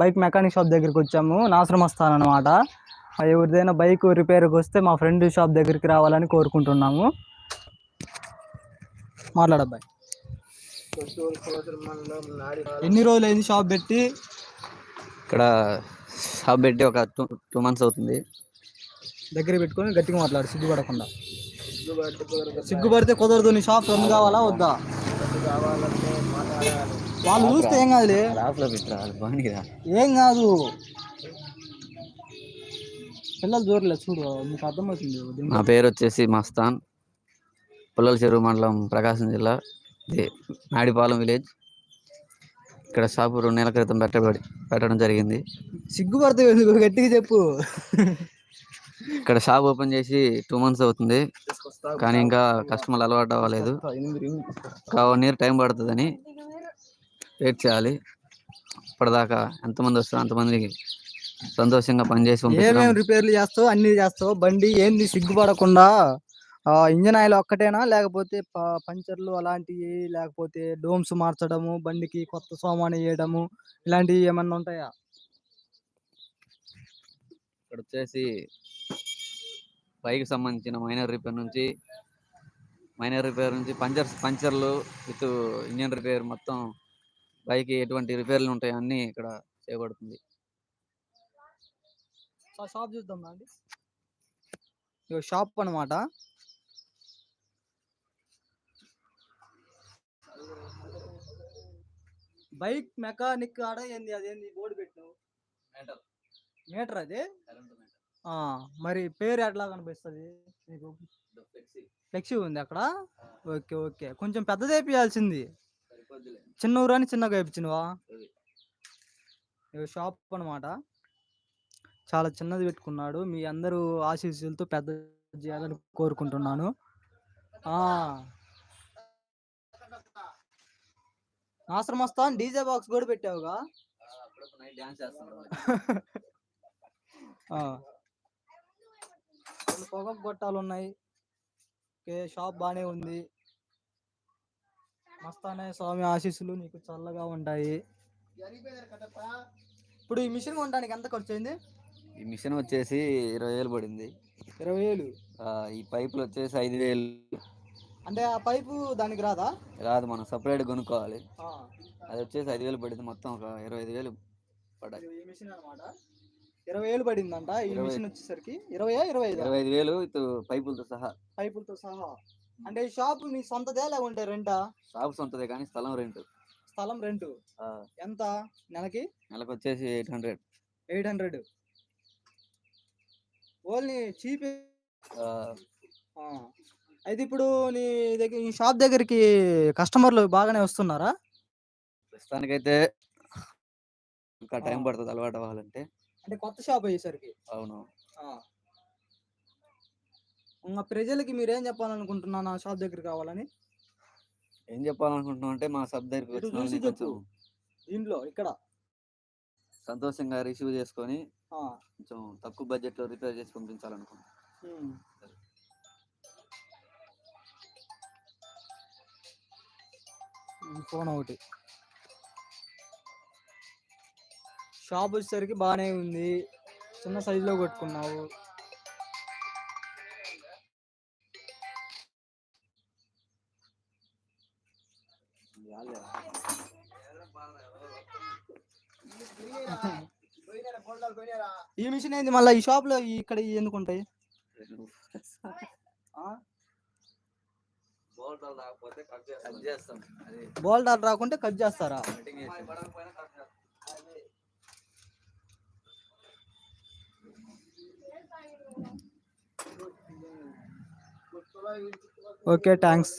Bike mechanic shop దగ్గరికి వచ్చాము. నాసరం వస్తాను అనమాట ఎవరిదైనా బైక్ రిపేర్కి వస్తే మా ఫ్రెండ్ షాప్ దగ్గరికి రావాలని కోరుకుంటున్నాము. మాట్లాడబ్బాయి ఎన్ని రోజులు అయింది షాప్ పెట్టి? ఇక్కడ షాప్ పెట్టి ఒక టూ టూ మంత్స్ అవుతుంది. దగ్గర పెట్టుకొని గట్టిగా మాట్లాడు సిగ్గుపడకుండా. సిగ్గుపడితే కుదరదు నీ షాప్ రన్ కావాలా వద్దా? వాళ్ళు చూస్తే ఏం కాదులే. లాస్ట్లో పెట్టరా ఏం కాదు. పిల్లలు చూడలే చూడు మీకు అర్థమవుతుంది. నా పేరు వచ్చేసి మస్తాన్. పుల్లల చెరువు మండలం ప్రకాశం జిల్లా. ఇది నాడిపాలెం విలేజ్. ఇక్కడ షాపు రెండు నెలల క్రితం పెట్టబడి పెట్టడం జరిగింది. సిగ్గుపడితే ఎందుకు? గట్టిగా చెప్పు. ఇక్కడ షాప్ ఓపెన్ చేసి టూ మంత్స్ అవుతుంది. కానీ ఇంకా కస్టమర్లు అలవాటు అవ్వలేదు. వన్ ఇయర్ టైం పడుతుందని వెయిట్ చేయాలి. ఇప్పటిదాకా ఎంతమంది వస్తారో అంతమందికి సంతోషంగా పనిచేసి ఏమేమి రిపేర్లు చేస్తావు అన్ని చేస్తావు? బండి ఏంది సిగ్గుపడకుండా ఆ, ఇంజన్ ఆయిల్ ఒక్కటేనా? లేకపోతే పంచర్లు అలాంటివి లేకపోతే డోమ్స్ మార్చడము బండికి కొత్త సోమాని వేయడము ఇలాంటివి ఏమన్నా ఉంటాయా? ఇక్కడ వచ్చేసి బైక్ సంబంధించిన మైనర్ రిపేర్ నుంచి మైనర్ రిపేర్ నుంచి పంచర్ పంచర్లు విత్ ఇంజన్ రిపేర్ మొత్తం బైక్ ఎటువంటి రిపేర్లు ఉంటాయి అన్నీ ఇక్కడ చేయబడుతుంది. షాప్ చూద్దాం అండి. షాప్ అన్నమాట. బైక్ మెకానిక్ ఆడ ఏంది అదేంది బోర్డు పెట్టినావు మీటర్ అది? మరి పేరు ఎట్లా కనిపిస్తుంది నీకు? ఫ్లెక్సీ ఉంది అక్కడ? Okay okay. కొంచెం పెద్దది వేపియాల్సింది. చిన్న ఊరు అని చిన్నగా వేపించినవా? షాప్ అన్నమాట. చాలా చిన్నది పెట్టుకున్నాడు. మీ అందరూ ఆశీస్సులతో పెద్ద చేయాలని కోరుకుంటున్నాను. ఆశ్రమ వస్తాను డీజే బాక్స్ కూడా పెట్టావుగా? పొగ గొట్టాలు ఉన్నాయి షాప్ బాగానే ఉంది. మస్తానే స్వామి ఆశీస్సులు నీకు చల్లగా ఉంటాయి. ఇప్పుడు ఈ మిషన్ కొనడానికి ఎంత ఖర్చు అయింది? ఈ మిషన్ వచ్చేసి ఇరవై వేలు పడింది. ఇరవై వేలు? ఈ పైపులు వచ్చేసి ఐదు వేలు. అంటే ఆ పైపు దానికి రాదా? రాదు మనం సపరేట్ కొనుక్కోవాలి. అది వచ్చేసి ఐదు వేలు పడింది మొత్తం ఒక ఇరవై ఐదు వేలు పడ్డాయి. ఇది ఈ మిషన్ అనమాట ఇరవై వేలు పడిందంట ఈ. మిషన్ వచ్చేసరికి. ఇరవై ఇరవై ఇరవై ఐదు వేలు ఇటు పైపులతో సహా. పైపులతో సహా. అంటే షాప్ మీ సొంతదే లేకుంటే రెంటా? షాప్ సొంతదే కానీ స్థలం రెంట్. స్థలం రెంట్. ఎంత? నెలకి? నెలకు వచ్చేసి eight hundred. Eight hundred. Only cheap అయితే ఇప్పుడు నీ దగ్గర ఈ షాప్ దగ్గరికి కస్టమర్లు బాగానే వస్తున్నారా? ప్రస్తుతానికైతే ఇంకా టైం. పడుతుంది అలవాటు అవ్వాలంటే. అంటే కొత్త షాప్ అయ్యేసరికి? అవును. ప్రజలకి మీరేం చెప్పాలనుకుంటున్నా నా షాప్ దగ్గరికి కావాలని. ఏం చెప్పాలనుకుంటున్నాం అంటే మా దగ్గరికి చూసి చెప్పు. కొంచెం దీంట్లో ఇక్కడ. సంతోషంగా రిసీవ్ చేసుకొని కొంచెం తక్కువ బడ్జెట్లో రిపేర్ చేసి పంపించాలనుకుంటున్నాం ఫోన్ ఒకటి. షాప్ వచ్చేసరికి బాగానే ఉంది. చిన్న సైజులో కొట్టుకున్నావు. ఈ మిషన్ ఏంది? మళ్ళీ ఈ షాప్లో ఇక్కడ ఎందుకు ఉంటాయి? ఆ? ఆర్డర్ రాకుంటే కట్ చేస్తారా? Okay thanks